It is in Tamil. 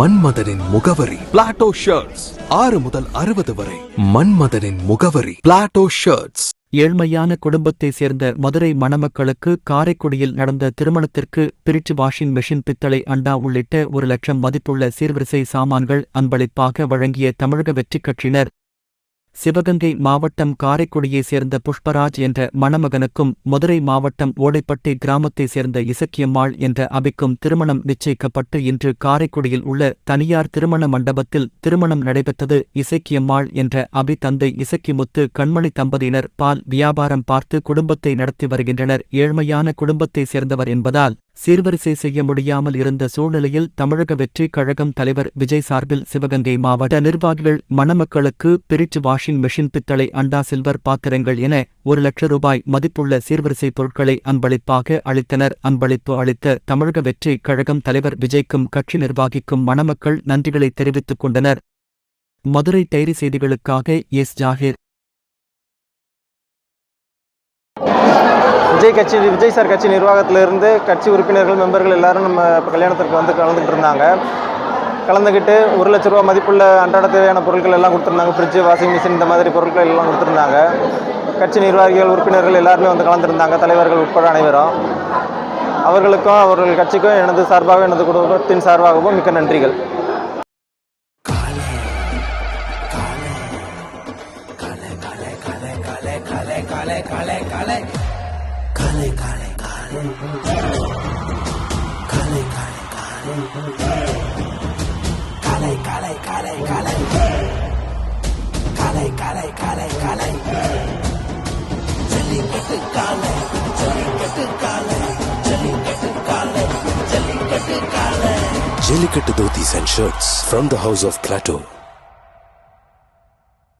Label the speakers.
Speaker 1: மன்மதனின் முகவரி. பிளாட்டோ ஷர்ட்ஸ் ஆறு முதல் அறுபது வரை. மன்மதனின் முகவரி. பிளாட்டோ ஷர்ட்ஸ்
Speaker 2: ஏழ்மையான குடும்பத்தைச் சேர்ந்த மதுரை மணமக்களுக்கு காரைக்குடியில் நடந்த திருமணத்திற்கு பிரிட்ஜ் வாஷிங் மெஷின் பித்தளை அண்டா உள்ளிட்ட ஒரு லட்சம் மதிப்புள்ள சீர்வரிசை சாமான்கள் அன்பளிப்பாக வழங்கிய தமிழக வெற்றிக் கட்சியினர் சிவகங்கை மாவட்டம் காரைக்குடியைச் சேர்ந்த புஷ்பராஜ் என்ற மணமகனுக்கும் மதுரை மாவட்டம் ஓடைப்பட்டி கிராமத்தைச் சேர்ந்த இசக்கியம்மாள் என்ற அபிக்கும் திருமணம் நிச்சயிக்கப்பட்டு இன்று காரைக்குடியில் உள்ள தனியார் திருமண மண்டபத்தில் திருமணம் நடைபெற்றது. இசக்கியம்மாள் என்ற அபி தந்தை இசக்கிமுத்து கண்மணி தம்பதியினர் பால் வியாபாரம் பார்த்து குடும்பத்தை நடத்தி வருகின்றனர். ஏழ்மையான குடும்பத்தைச் சேர்ந்தவர் என்பதால் சீர்வரிசை செய்ய முடியாமல் இருந்த சூழ்நிலையில் தமிழக வெற்றி கழகம் தலைவர் விஜய் சார்பில் சிவகங்கை மாவட்ட நிர்வாகிகள் மணமக்களுக்கு பிரிட்ஜ் வாஷிங் மெஷின் பித்தளை அண்டா சில்வர் பாத்திரங்கள் என ஒரு லட்சம் ரூபாய் மதிப்புள்ள சீர்வரிசை பொருட்களை அன்பளிப்பாக அளித்தனர். அன்பளிப்பு அளித்த தமிழக வெற்றி கழகம் தலைவர் விஜய்க்கும் கட்சி நிர்வாகிக்கும் மணமக்கள் நன்றிகளை தெரிவித்துக் கொண்டனர். மதுரை டைரி செய்திகளுக்காக எஸ். ஜாகிர்.
Speaker 3: விஜய் கட்சி விஜய் சார் கட்சி நிர்வாகத்திலிருந்து கட்சி உறுப்பினர்கள் மெம்பர்கள் எல்லாரும் நம்ம இப்போ கல்யாணத்திற்கு வந்து கலந்துக்கிட்டு இருந்தாங்க கலந்துக்கிட்டு ஒரு லட்ச ரூபா மதிப்புள்ள அன்றாட தேவையான பொருட்கள் எல்லாம் கொடுத்துருந்தாங்க ஃப்ரிட்ஜு வாஷிங் மிஷின் இந்த மாதிரி பொருட்கள் எல்லாம் கொடுத்துருந்தாங்க கட்சி நிர்வாகிகள் உறுப்பினர்கள் எல்லாருமே வந்து கலந்துருந்தாங்க தலைவர்கள் உட்பட அனைவரும் அவர்களுக்கும் அவர்கள் கட்சிக்கும் எனது சார்பாகவும் எனது குடும்பத்தின் சார்பாகவும் மிக்க நன்றிகள் काले काले काले। काले काले काले। काले काले काले काले। काले काले काले काले। चली कट काले चली कट काले चली कट काले चली कट काले।
Speaker 4: चली Jellicate Dhotis and shirts from the house of Plato